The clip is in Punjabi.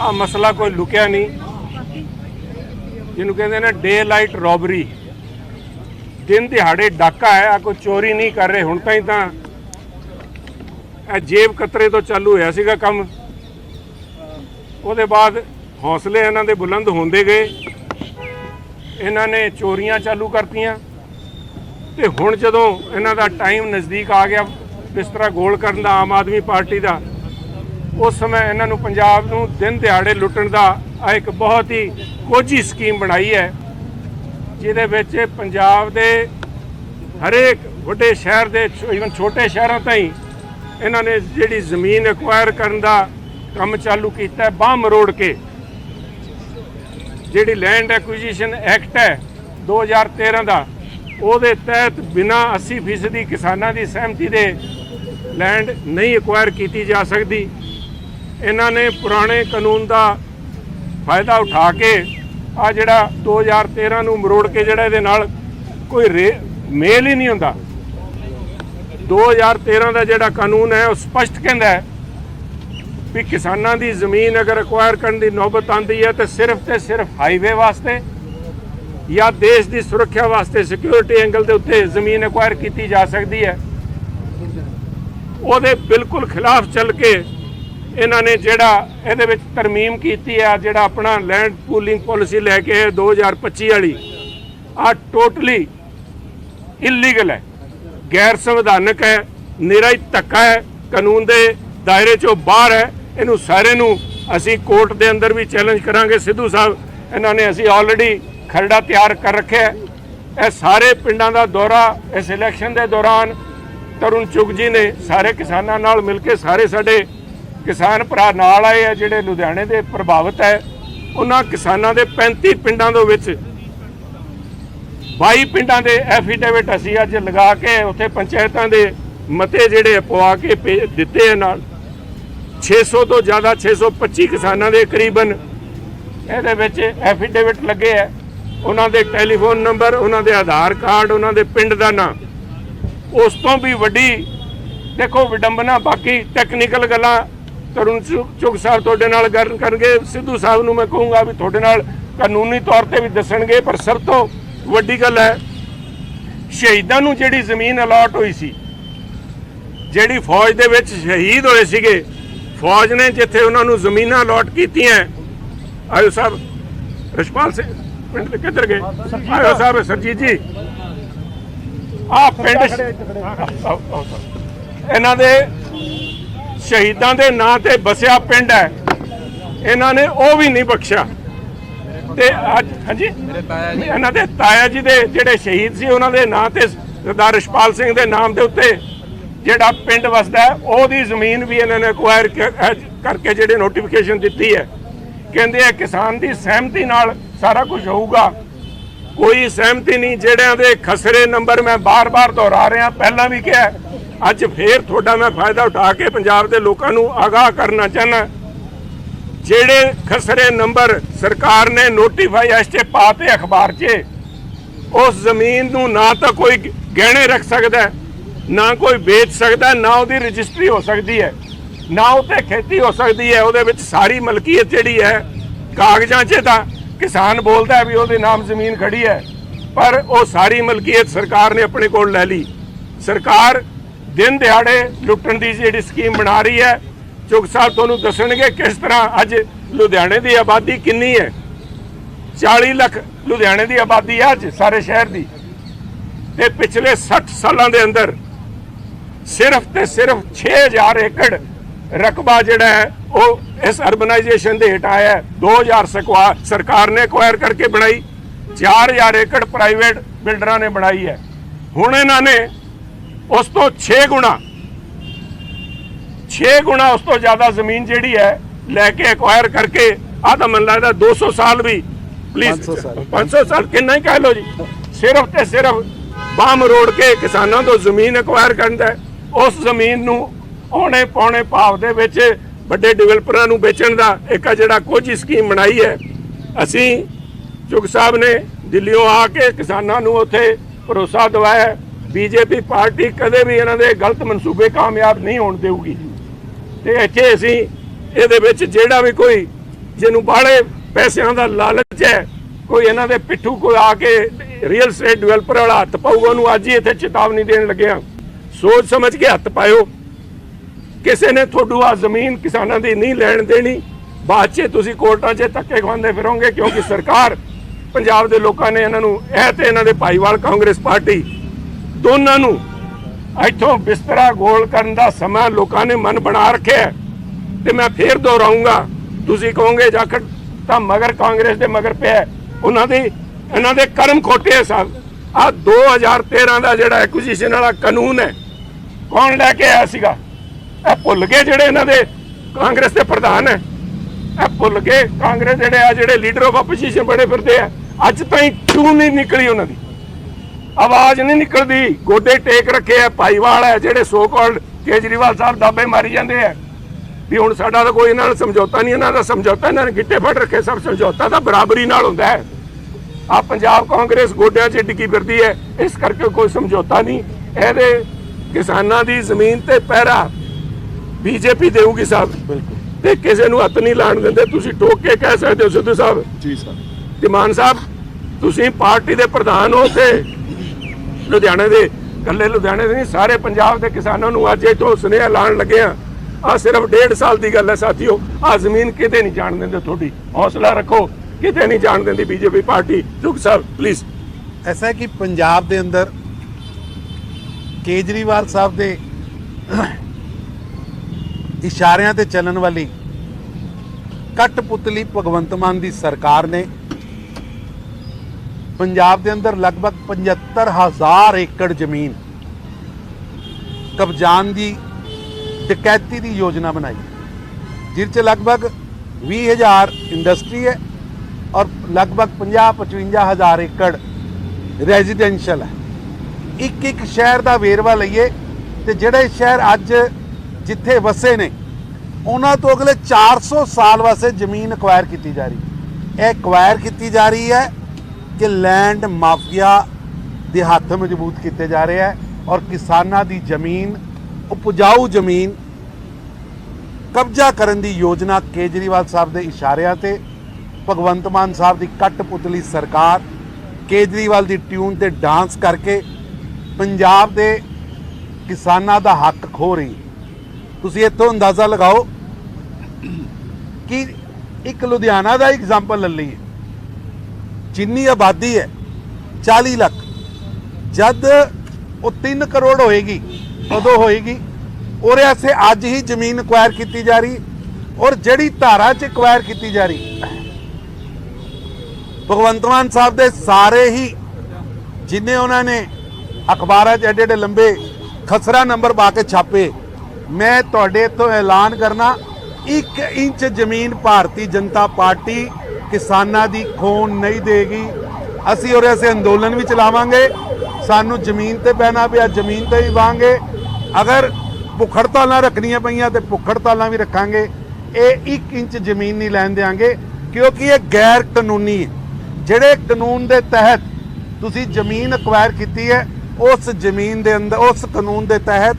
ਆ ਮਸਲਾ ਕੋਈ ਲੁਕਿਆ ਨਹੀਂ। ਜਿਹਨੂੰ ਕਹਿੰਦੇ ਨੇ ਡੇ ਲਾਈਟ ਰੋਬਰੀ ਦਿਨ ਦਿਹਾੜੇ ਡਾਕਾ ਹੈ, ਆ ਕੋਈ ਚੋਰੀ ਨਹੀਂ ਕਰ ਰਹੇ। ਹੁਣ ਤਾਈਂ ਤਾਂ ਇਹ ਜੇਬ ਕਤਰੇ ਤੋਂ ਚਾਲੂ ਹੋਇਆ ਸੀਗਾ ਕੰਮ। ਉਹਦੇ ਬਾਅਦ ਹੌਸਲੇ ਇਹਨਾਂ ਦੇ ਬੁਲੰਦ ਹੁੰਦੇ ਗਏ। ਇਹਨਾਂ ਨੇ ਚੋਰੀਆਂ ਚਾਲੂ ਕਰਤੀਆਂ। ਤੇ ਹੁਣ ਜਦੋਂ ਇਹਨਾਂ ਦਾ ਟਾਈਮ ਨਜ਼ਦੀਕ ਆ ਗਿਆ, ਬਿਸਤਰਾ ਗੋਲ ਕਰਨ ਦਾ ਆਮ ਆਦਮੀ ਪਾਰਟੀ ਦਾ ਉਸ ਸਮੇਂ ਇਹਨਾਂ ਨੂੰ ਪੰਜਾਬ ਨੂੰ ਦਿਨ ਦਿਹਾੜੇ ਲੁੱਟਣ ਦਾ ਆ ਇੱਕ ਬਹੁਤ ਹੀ ਕੋਝੀ ਸਕੀਮ ਬਣਾਈ ਹੈ, ਜਿਹਦੇ ਵਿੱਚ ਪੰਜਾਬ ਦੇ ਹਰੇਕ ਵੱਡੇ ਸ਼ਹਿਰ ਦੇ ਇਵਨ ਛੋਟੇ ਸ਼ਹਿਰਾਂ ਤਾਈਂ ਇਹਨਾਂ ਨੇ ਜਿਹੜੀ ਜ਼ਮੀਨ ਐਕਵਾਇਰ ਕਰਨ ਦਾ ਕੰਮ ਚਾਲੂ ਕੀਤਾ ਹੈ ਬਾਹ ਮਰੋੜ ਕੇ। ਜਿਹੜੀ ਲੈਂਡ ਐਕੁਜੀਸ਼ਨ ਐਕਟ ਹੈ 2013 ਦਾ, ਉਹਦੇ ਤਹਿਤ ਬਿਨਾ 80% ਕਿਸਾਨਾਂ ਦੀ ਸਹਿਮਤੀ ਦੇ ਲੈਂਡ ਨਹੀਂ ਐਕਵਾਇਰ ਕੀਤੀ ਜਾ ਸਕਦੀ। ਇਹਨਾਂ ਨੇ ਪੁਰਾਣੇ ਕਾਨੂੰਨ ਦਾ ਫਾਇਦਾ ਉਠਾ ਕੇ ਆ ਜਿਹੜਾ 2013 ਨੂੰ ਮਰੋੜ ਕੇ ਜਿਹੜਾ ਇਹਦੇ ਨਾਲ ਕੋਈ ਰੇ- ਮੇਲ ਹੀ ਨਹੀਂ ਹੁੰਦਾ। 2013 ਦਾ ਜਿਹੜਾ ਕਾਨੂੰਨ ਹੈ, ਉਹ ਸਪਸ਼ਟ ਕਹਿੰਦਾ ਹੈ ਵੀ ਕਿਸਾਨਾਂ ਦੀ ਜ਼ਮੀਨ ਅਗਰ ਐਕਵਾਇਰ ਕਰਨ ਦੀ ਨੌਬਤ ਆਂਦੀ ਹੈ ਤੇ ਸਿਰਫ ਤੇ ਸਿਰਫ ਹਾਈਵੇ ਵਾਸਤੇ ਜਾਂ ਦੇਸ਼ ਦੀ ਸੁਰੱਖਿਆ ਵਾਸਤੇ ਸਿਕਿਉਰਿਟੀ ਐਂਗਲ ਦੇ ਉੱਤੇ ਜ਼ਮੀਨ ਐਕਵਾਇਰ ਕੀਤੀ ਜਾ ਸਕਦੀ ਹੈ। ਉਹਦੇ ਬਿਲਕੁਲ ਖਿਲਾਫ ਚੱਲ ਕੇ ਇਹਨਾਂ ਨੇ ਜਿਹੜਾ ਇਹਦੇ ਵਿੱਚ ਤਰਮੀਮ ਕੀਤੀ ਆ, ਜਿਹੜਾ ਆਪਣਾ ਲੈਂਡ ਪੂਲਿੰਗ ਪਾਲਿਸੀ ਲੈ ਕੇ ਆਏ 2025 ਵਾਲੀ ਆ ਟੋਟਲੀ ਇਲੀਗਲ ਹੈ। ਗੈਰ ਸੰਵਿਧਾਨਕ ਹੈ ਨਿਰਾ ਹੀ ਧੱਕਾ ਹੈ, ਕਾਨੂੰਨ ਦੇ ਦਾਇਰੇ ਚੋਂ ਬਾਹਰ ਹੈ। ਇਹਨੂੰ ਸਾਰੇ ਨੂੰ ਅਸੀਂ ਕੋਰਟ ਦੇ ਅੰਦਰ ਵੀ ਚੈਲੰਜ ਕਰਾਂਗੇ। ਸਿੱਧੂ ਸਾਹਿਬ, ਇਹਨਾਂ ਨੇ ਅਸੀਂ ਆਲਰੇਡੀ ਖਰੜਾ ਤਿਆਰ ਕਰ ਰੱਖਿਆ ਇਹ ਸਾਰੇ ਪਿੰਡਾਂ ਦਾ ਦੌਰਾ, ਇਸ ਇਲੈਕਸ਼ਨ ਦੇ ਦੌਰਾਨ ਤਰੁਣ ਚੁਗ ਜੀ ਨੇ ਸਾਰੇ ਕਿਸਾਨਾਂ ਨਾਲ ਮਿਲ ਕੇ ਸਾਰੇ ਸਾਡੇ ਕਿਸਾਨ ਭਰਾ ਨਾਲ ਆਏ ਆ, ਜਿਹੜੇ ਲੁਧਿਆਣੇ ਦੇ ਪ੍ਰਭਾਵਿਤ ਹੈ, ਉਹਨਾਂ ਕਿਸਾਨਾਂ ਦੇ 35 ਪਿੰਡਾਂ ਦੇ ਵਿੱਚ 22 ਪਿੰਡਾਂ ਦੇ ਐਫੀਡੇਵਿਟ ਅਸੀਂ ਅੱਜ ਲਗਾ ਕੇ ਉੱਥੇ ਪੰਚਾਇਤਾਂ ਦੇ ਮਤੇ ਜਿਹੜੇ ਪਵਾ ਕੇ ਭੇ- ਦਿੱਤੇ ਆ ਨਾਲ। 600 ਤੋਂ ਜ਼ਿਆਦਾ 625 ਕਿਸਾਨਾਂ ਦੇ ਕਰੀਬਨ ਇਹਦੇ ਵਿੱਚ ਐਫੀਡੇਵਿਟ ਲੱਗੇ ਆ। ਉਹਨਾਂ ਦੇ ਟੈਲੀਫੋਨ ਨੰਬਰ, ਉਹਨਾਂ ਦੇ ਆਧਾਰ ਕਾਰਡ, ਉਹਨਾਂ ਦੇ ਪਿੰਡ ਦਾ ਨਾਮ ਉਸ ਤੋਂ ਵੀ ਵੱਡੀ ਦੇਖੋ ਵਿਡੰਬਨਾ, ਬਾਕੀ ਟੈਕਨੀਕਲ ਗੱਲਾਂ ਤਰੁਣ ਚੁਗ ਸਾਹਿਬ ਤੁਹਾਡੇ ਨਾਲ ਗੱਲ ਕਰਨਗੇ। ਸਿੱਧੂ ਸਾਹਿਬ ਨੂੰ ਮੈਂ ਕਹੂੰਗਾ ਵੀ ਤੁਹਾਡੇ ਨਾਲ ਕਾਨੂੰਨੀ ਤੌਰ ਤੇ ਵੀ ਦੱਸਣਗੇ, ਪਰ ਸਭ ਤੋਂ ਵੱਡੀ ਗੱਲ ਹੈ, ਸ਼ਹੀਦਾਂ ਨੂੰ ਜਿਹੜੀ ਜ਼ਮੀਨ ਅਲਾਟ ਹੋਈ ਸੀ, ਜਿਹੜੀ ਫੌਜ ਦੇ ਵਿੱਚ ਸ਼ਹੀਦ ਹੋਏ ਸੀਗੇ, ਫੌਜ ਨੇ ਜਿੱਥੇ ਉਹਨਾਂ ਨੂੰ ਜ਼ਮੀਨਾਂ ਅਲਾਟ ਕੀਤੀਆਂ, ਆਇਓ ਸਾਹਿਬ ਰਸ਼ਪਾਲ ਸਿੰਘ ਪਿੰਡ ਦੇ ਕਿੱਧਰ ਗਏ? ਆਇਓ ਸਾਹਿਬ, ਸਰਜੀਤ ਜੀ। ਆ ਪਿੰਡ ਇਹਨਾਂ ਦੇ ਸ਼ਹੀਦਾਂ ਦੇ ਨਾਂ ਤੇ ਬਸਿਆ ਪਿੰਡ ਹੈ। ਇਹਨਾਂ ਨੇ ਉਹ ਵੀ ਨਹੀਂ ਬਖਸ਼ਿਆ। ਤੇ ਅੱਜ ਹਾਂਜੀ? ਇਹਨਾਂ ਦੇ ਤਾਇਆ ਜੀ ਦੇ ਜਿਹੜੇ ਸ਼ਹੀਦ ਸੀ ਉਹਨਾਂ ਦੇ ਨਾਂ ਤੇ ਸਰਦਾਰ ਰਿਸ਼ਪਾਲ ਸਿੰਘ ਦੇ ਨਾਮ ਦੇ ਉੱਤੇ ਜਿਹੜਾ ਪਿੰਡ ਵਸਦਾ ਹੈ, ਉਹਦੀ ਜ਼ਮੀਨ ਵੀ ਇਹਨਾਂ ਨੇ ਅਕਵਾਇਰ ਕਰਕੇ ਜਿਹੜੇ ਨੋਟੀਫਿਕੇਸ਼ਨ ਦਿੱਤੀ ਹੈ। ਕਹਿੰਦੇ ਆ ਕਿਸਾਨ ਦੀ ਸਹਿਮਤੀ ਨਾਲ ਸਾਰਾ ਕੁਝ ਹੋਊਗਾ। ਕੋਈ ਸਹਿਮਤੀ ਨਹੀਂ ਜਿਹੜਿਆਂ ਦੇ ਖਸਰੇ ਨੰਬਰ ਮੈਂ ਬਾਰ-ਬਾਰ ਦੁਹਰਾ ਰਿਹਾ। ਪਹਿਲਾਂ ਵੀ ਕਿਹਾ ਅੱਜ ਫੇਰ ਤੁਹਾਡਾ ਮੈਂ ਫਾਇਦਾ ਉਠਾ ਕੇ ਪੰਜਾਬ ਦੇ ਲੋਕਾਂ ਨੂੰ ਆਗਾਹ ਕਰਨਾ ਚਾਹਨਾ ਜਿਹੜੇ ਖਸਰੇ ਨੰਬਰ ਸਰਕਾਰ ਨੇ ਨੋਟੀਫਾਈ ਐਸਟੇ ਪਾਤੇ ਅਖਬਾਰ 'ਚ, ਉਸ ਜ਼ਮੀਨ ਨੂੰ ਨਾ ਤਾਂ ਕੋਈ ਗਹਿਣੇ ਰੱਖ ਸਕਦਾ ਨਾ ਕੋਈ ਵੇਚ ਸਕਦਾ ਨਾ ਉਹਦੀ ਰਜਿਸਟਰੀ ਹੋ ਸਕਦੀ ਹੈ, ਨਾ ਉੱਤੇ ਖੇਤੀ ਹੋ ਸਕਦੀ ਹੈ, ਉਹਦੇ ਵਿੱਚ ਸਾਰੀ ਮਲਕੀਅਤ ਜਿਹੜੀ ਹੈ, ਕਾਗਜ਼ਾਂ 'ਚ ਤਾਂ ਕਿਸਾਨ ਬੋਲਦਾ ਵੀ ਉਹਦੇ ਨਾਮ ਜ਼ਮੀਨ ਖੜੀ ਹੈ, ਪਰ ਉਹ ਸਾਰੀ ਮਲਕੀਅਤ ਸਰਕਾਰ ਨੇ ਆਪਣੇ ਕੋਲ ਲੈ ਲਈ। ਸਰਕਾਰ ਦਿਨ ਦਿਹਾੜੇ ਲੁੱਟਣ ਦੀ ਜਿਹੜੀ ਸਕੀਮ ਬਣਾ ਰਹੀ ਹੈ ਚੁਗ ਸਾਹਿਬ ਤੁਹਾਨੂੰ ਦੱਸਣਗੇ ਕਿਸ ਤਰ੍ਹਾਂ ਅੱਜ ਲੁਧਿਆਣੇ ਦੀ ਆਬਾਦੀ ਕਿੰਨੀ ਹੈ। 40 ਲੱਖ ਲੁਧਿਆਣੇ ਦੀ ਆਬਾਦੀ ਹੈ ਅੱਜ ਸਾਰੇ ਸ਼ਹਿਰ ਦੀ। ਤੇ ਪਿਛਲੇ 60 ਸਾਲਾਂ ਦੇ ਅੰਦਰ ਸਿਰਫ ਤੇ ਸਿਰਫ 6000 ਏਕੜ ਰਕਬਾ ਜਿਹੜਾ ਹੈ, ਉਹ ਇਸ ਅਰਬਨਾਈਜੇਸ਼ਨ ਦੇ ਹੇਠ ਆਇਆ ਹੈ। 2000 ਸਰਕਾਰ ਨੇ ਐਕਵਾਇਰ ਕਰਕੇ ਬਣਾਈ 4000 ਏਕੜ ਪ੍ਰਾਈਵੇਟ ਬਿਲਡਰਾਂ ਨੇ ਬਣਾਈ ਹੈ। ਹੁਣ ਇਹਨਾਂ ਨੇ ਉਸ ਤੋਂ 6 ਗੁਣਾ 6 ਗੁਣਾ ਉਸ ਤੋਂ ਜ਼ਿਆਦਾ ਜ਼ਮੀਨ ਜਿਹੜੀ ਹੈ ਲੈ ਕੇ ਐਕਵਾਇਰ ਕਰਕੇ ਆ ਤਾਂ ਮੈਨੂੰ ਲੱਗਦਾ 200 ਸਾਲ ਵੀ ਪਲੀਜ਼ 500 ਸਾਲ। 500 ਸਾਲ ਕਿੰਨਾ ਹੀ ਕਹਿ ਲਓ ਜੀ ਸਿਰਫ ਤੇ ਸਿਰਫ ਬਾਮ ਰੋੜ ਕੇ ਕਿਸਾਨਾਂ ਤੋਂ ਜ਼ਮੀਨ ਐਕਵਾਇਰ ਕਰਦਾ। ਉਸ ਜ਼ਮੀਨ ਨੂੰ ਆਉਣੇ ਪੌਣੇ ਭਾਵ ਦੇ ਵਿੱਚ ਵੱਡੇ ਡਿਵੈਲਪਰਾਂ ਨੂੰ ਵੇਚਣ ਦਾ ਇੱਕ ਜਿਹੜਾ ਕੋਝੀ ਸਕੀਮ ਬਣਾਈ ਹੈ ਅਸੀਂ ਚੁਗ ਸਾਹਿਬ ਨੇ ਦਿੱਲੀੋਂ ਆ ਕੇ ਕਿਸਾਨਾਂ ਨੂੰ ਉੱਥੇ ਭਰੋਸਾ ਦਿਵਾਇਆ ਬੀਜੇਪੀ ਪਾਰਟੀ ਕਦੇ ਵੀ ਇਹਨਾਂ ਦੇ ਗਲਤ ਮਨਸੂਬੇ ਕਾਮਯਾਬ ਨਹੀਂ ਹੋਣ ਦੇਊਗੀ। ਤੇ ਇੱਥੇ ਅਸੀਂ ਇਹਦੇ ਵਿੱਚ ਜਿਹੜਾ ਵੀ ਕੋਈ ਜਿਹਨੂੰ ਬਾਹਲੇ ਪੈਸਿਆਂ ਦਾ ਲਾਲਚ ਹੈ, ਕੋਈ ਇਹਨਾਂ ਦੇ ਪਿੱਠੂ ਕੋਈ ਆ ਕੇ ਰੀਅਲ ਸਟੇਟ ਡਿਵੈਲਪਰ ਵਾਲਾ ਹੱਥ ਪਾਊਗਾ, ਉਹਨੂੰ ਅੱਜ ਹੀ ਇੱਥੇ ਚੇਤਾਵਨੀ ਦੇਣ ਲੱਗਿਆ ਸੋਚ ਸਮਝ ਕੇ ਹੱਥ ਪਾਇਓ। ਕਿਸੇ ਨੇ ਤੁਹਾਨੂੰ ਆ ਜ਼ਮੀਨ ਕਿਸਾਨਾਂ ਦੀ ਨਹੀਂ ਲੈਣ ਦੇਣੀ। ਬਾਅਦ 'ਚ ਤੁਸੀਂ ਕੋਰਟਾਂ 'ਚ ਧੱਕੇ ਖਵਾਉਂਦੇ ਫਿਰੋਗੇ, ਕਿਉਂਕਿ ਸਰਕਾਰ ਪੰਜਾਬ ਦੇ ਲੋਕਾਂ ਨੇ ਇਹਨਾਂ ਨੂੰ ਇਹ ਤੇ ਇਹਨਾਂ ਦੇ ਭਾਈਵਾਲ ਕਾਂਗਰਸ ਪਾਰਟੀ ਦੋਨਾਂ ਨੂੰ ਇੱਥੋਂ ਬਿਸਤਰਾ ਗੋਲ ਕਰਨ ਦਾ ਸਮਾਂ ਲੋਕਾਂ ਨੇ ਮਨ ਬਣਾ ਰੱਖਿਆ ਤੇ ਮੈਂ ਫੇਰ ਦੁਹਰਾਉਂਗਾ, ਤੁਸੀਂ ਕਹੋਗੇ ਜਾਖੜ, ਤਾਂ ਮਗਰ ਕਾਂਗਰਸ ਦੇ ਮਗਰ ਪਿਆ ਉਹਨਾਂ ਦੇ, ਇਹਨਾਂ ਦੇ ਕਰਮ ਖੋਟੇ ਆ ਸਾਹਿਬ। ਆ 2013 ਦਾ ਜਿਹੜਾ ਐਕੁਜੀਸ਼ਨ ਵਾਲਾ ਕਾਨੂੰਨ ਹੈ, ਕੌਣ ਲੈ ਕੇ ਆਇਆ ਸੀਗਾ? ਇਹ ਭੁੱਲ ਗਏ ਜਿਹੜੇ ਇਹਨਾਂ ਦੇ ਕਾਂਗਰਸ ਦੇ ਪ੍ਰਧਾਨ ਹੈ। ਇਹ ਭੁੱਲ ਗਏ ਕਾਂਗਰਸ ਜਿਹੜੇ ਆ, ਜਿਹੜੇ ਲੀਡਰ ਆਫ ਆਪੋਜੀਸ਼ਨ ਬੜੇ ਫਿਰਦੇ ਆ। ਅੱਜ ਤਾਈਂ ਕਿਉਂ ਨਹੀਂ ਨਿਕਲੀ ਉਹਨਾਂ ਦੀ? ਆਵਾਜ਼ ਨਹੀਂ ਨਿਕਲਦੀ। ਗੋਡੇ ਟੇਕ ਰੱਖੇ ਆ ਭਾਈਵਾਲ ਹੈ ਜਿਹੜੇ ਸੋ ਕਾਲਡ ਕੇਜਰੀਵਾਲ ਸਾਹਿਬ ਦਾਬੇ ਮਾਰੀ ਜਾਂਦੇ ਆ। ਵੀ ਹੁਣ ਸਾਡਾ ਤਾਂ ਕੋਈ ਇਹਨਾਂ ਨਾਲ ਸਮਝੌਤਾ ਨਹੀਂ ਇਹਨਾਂ ਦਾ ਸਮਝੌਤਾ ਇਹਨਾਂ ਨੇ ਗਿੱਟੇ ਫੜ ਰੱਖੇ ਸਭ ਸਮਝੌਤਾ ਤਾਂ ਬਰਾਬਰੀ ਨਾਲ ਹੁੰਦਾ ਹੈ। ਆ ਪੰਜਾਬ ਕਾਂਗਰਸ ਗੋਡਿਆਂ 'ਚ ਡਿੱਗੀ ਫਿਰਦੀ ਹੈ ਇਸ ਕਰਕੇ ਕੋਈ ਸਮਝੌਤਾ ਨਹੀਂ। ਇਹਦੇ ਕਿਸਾਨਾਂ ਦੀ ਜ਼ਮੀਨ ਤੇ ਪਹਿਰਾ ਬੀਜੇਪੀ ਦੇਊਗੀ ਸਾਹਿਬ। ਬਿਲਕੁਲ। ਤੇ ਕਿਸੇ ਨੂੰ ਹੱਥ ਨਹੀਂ ਲਾਣ ਦਿੰਦੇ ਤੁਸੀਂ ਟੋਕ ਕੇ ਕਹਿ ਸਕਦੇ ਹੋ ਸਿੱਧੂ ਸਾਹਿਬ ਜੀ ਸਰ ਤੇ ਮਾਨ ਸਾਹਿਬ ਤੁਸੀਂ ਪਾਰਟੀ ਦੇ ਪ੍ਰਧਾਨ ਹੋ ਤੇ ਲੁਧਿਆਣੇ ਦੇ ਕੱਲੇ ਲੁਧਿਆਣੇ ਦੇ ਨਹੀਂ, ਸਾਰੇ ਪੰਜਾਬ ਦੇ ਕਿਸਾਨਾਂ ਨੂੰ ਅੱਜ ਇਥੋਂ ਸੁਨੇਹਾ ਲਾਣ ਲੱਗੇ ਆ ਆ ਸਿਰਫ ਡੇਢ ਸਾਲ ਦੀ ਗੱਲ ਹੈ ਸਾਥੀਓ ਆ ਜ਼ਮੀਨ ਕਿਤੇ ਨਹੀਂ ਜਾਣ ਦਿੰਦੇ ਤੁਹਾਡੀ। ਹੌਸਲਾ ਰੱਖੋ, ਕਿਤੇ ਨਹੀਂ ਜਾਣ ਦਿੰਦੀ ਬੀਜੇਪੀ ਪਾਰਟੀ। ਦੁੱਖ ਸਾਹਿਬ ਪਲੀਜ਼ ਐਸਾ ਕਿ ਪੰਜਾਬ ਦੇ ਅੰਦਰ ਕੇਜਰੀਵਾਲ ਸਾਹਿਬ ਦੇ ਇਸ਼ਾਰਿਆਂ ਤੇ ਚੱਲਣ ਵਾਲੀ ਕਟਪੁਤਲੀ ਭਗਵੰਤ ਮਾਨ ਦੀ ਸਰਕਾਰ ਨੇ ਪੰਜਾਬ ਦੇ ਅੰਦਰ ਲਗਭਗ 75000 ਏਕੜ ਜ਼ਮੀਨ ਕਬਜ਼ਾਨ ਦੀ ਡਕੈਤੀ ਦੀ ਯੋਜਨਾ ਬਣਾਈ ਜਿਸ 'ਚ ਲਗਭਗ 20000 ਇੰਡਸਟਰੀ ਹੈ ਔਰ ਲਗਭਗ 50-55000 ਏਕੜ ਰੈਜ਼ੀਡੈਂਸ਼ੀਅਲ ਹੈ। ਇੱਕ ਇੱਕ ਸ਼ਹਿਰ ਦਾ ਵੇਰਵਾ ਲਈਏ ਤੇ ਜਿਹੜੇ ਸ਼ਹਿਰ ਅੱਜ ਜਿੱਥੇ ਵਸੇ ਨੇ, ਉਹਨਾਂ ਤੋਂ ਅਗਲੇ 400 ਸਾਲ ਵਾਸਤੇ ਜ਼ਮੀਨ ਅਕਵਾਇਰ ਕੀਤੀ ਜਾ ਰਹੀ ਹੈ। ਇਹ ਅਕਵਾਇਰ ਕੀਤੀ ਜਾ ਰਹੀ ਹੈ ਕਿ ਲੈਂਡ ਮਾਫੀਆ ਦੇ ਹੱਥ ਮਜ਼ਬੂਤ ਕੀਤੇ ਜਾ ਰਹੇ ਹੈ ਔਰ ਕਿਸਾਨਾਂ ਦੀ ਜ਼ਮੀਨ, ਉਪਜਾਊ ਜ਼ਮੀਨ ਕਬਜ਼ਾ ਕਰਨ ਦੀ ਯੋਜਨਾ ਕੇਜਰੀਵਾਲ ਸਾਹਿਬ ਦੇ ਇਸ਼ਾਰਿਆਂ ਤੇ, ਭਗਵੰਤ ਮਾਨ ਸਾਹਿਬ ਦੀ ਕਟਪੁਤਲੀ ਸਰਕਾਰ, ਕੇਜਰੀਵਾਲ ਦੀ ਟਿਊਨ ਤੇ ਡਾਂਸ ਕਰਕੇ ਪੰਜਾਬ ਦੇ ਕਿਸਾਨਾਂ ਦਾ ਹੱਕ ਖੋ ਰਹੀ। ਤੁਸੀਂ ਇੱਥੋਂ ਅੰਦਾਜ਼ਾ ਲਗਾਓ ਕਿ ਇੱਕ ਲੁਧਿਆਣਾ ਦਾ ਐਗਜ਼ਾਮਪਲ ਲੈ ਲਈਏ। ਜਿੰਨੀ ਆਬਾਦੀ ਹੈ 40 ਲੱਖ। ਜਦ ਉਹ 3 ਕਰੋੜ ਹੋਏਗੀ, ਉਦੋਂ ਹੋਏਗੀ। ਉਹਦੇ ਵਾਸਤੇ ਅੱਜ ਹੀ ਜ਼ਮੀਨ ਅਕਵਾਇਰ ਕੀਤੀ ਜਾ ਰਹੀ, ਔਰ ਜਿਹੜੀ ਧਾਰਾ 'ਚ ਅਕਵਾਇਰ ਕੀਤੀ ਜਾ ਰਹੀ। ਭਗਵੰਤ ਮਾਨ ਸਾਹਿਬ ਦੇ ਸਾਰੇ ਹੀ, ਜਿੰਨੇ ਉਹਨਾਂ ਨੇ ਅਖਬਾਰਾਂ 'ਚ ਐਡੇ ਐਡੇ ਲੰਬੇ ਖਸਰਾ ਨੰਬਰ ਪਾ ਕੇ ਛਾਪੇ, ਮੈਂ ਤੁਹਾਡੇ ਤੋਂ ਐਲਾਨ ਕਰਨਾ 1 ਇੰਚ ਜ਼ਮੀਨ ਭਾਰਤੀ ਜਨਤਾ ਪਾਰਟੀ ਕਿਸਾਨਾਂ ਦੀ ਖੋਣ ਨਹੀਂ ਦੇਗੀ। ਅਸੀਂ ਉਹਦੇ ਅਸੀਂ ਅੰਦੋਲਨ ਵੀ ਚਲਾਵਾਂਗੇ। ਸਾਨੂੰ ਜ਼ਮੀਨ ਤੇ ਪੈਣਾ ਪਿਆ, ਜ਼ਮੀਨ ਤੇ ਹੀ ਵਾਂਗੇ। ਅਗਰ ਭੁੱਖੜਤਾਲਾਂ ਰੱਖਣੀਆਂ ਪਈਆਂ ਤੇ ਭੁੱਖੜਤਾਲਾਂ ਵੀ ਰੱਖਾਂਗੇ। ਇਹ 1 ਇੰਚ ਜ਼ਮੀਨ ਨਹੀਂ ਲੈਣ ਦੇਾਂਗੇ ਕਿਉਂਕਿ ਇਹ ਗੈਰ ਕਾਨੂੰਨੀ ਹੈ। ਜਿਹੜੇ ਕਾਨੂੰਨ ਦੇ ਤਹਿਤ ਤੁਸੀਂ ਜ਼ਮੀਨ ਅਕਵਾਇਰ ਕੀਤੀ ਹੈ, ਉਸ ਜ਼ਮੀਨ ਦੇ ਅੰਦਰ ਉਸ ਕਾਨੂੰਨ ਦੇ ਤਹਿਤ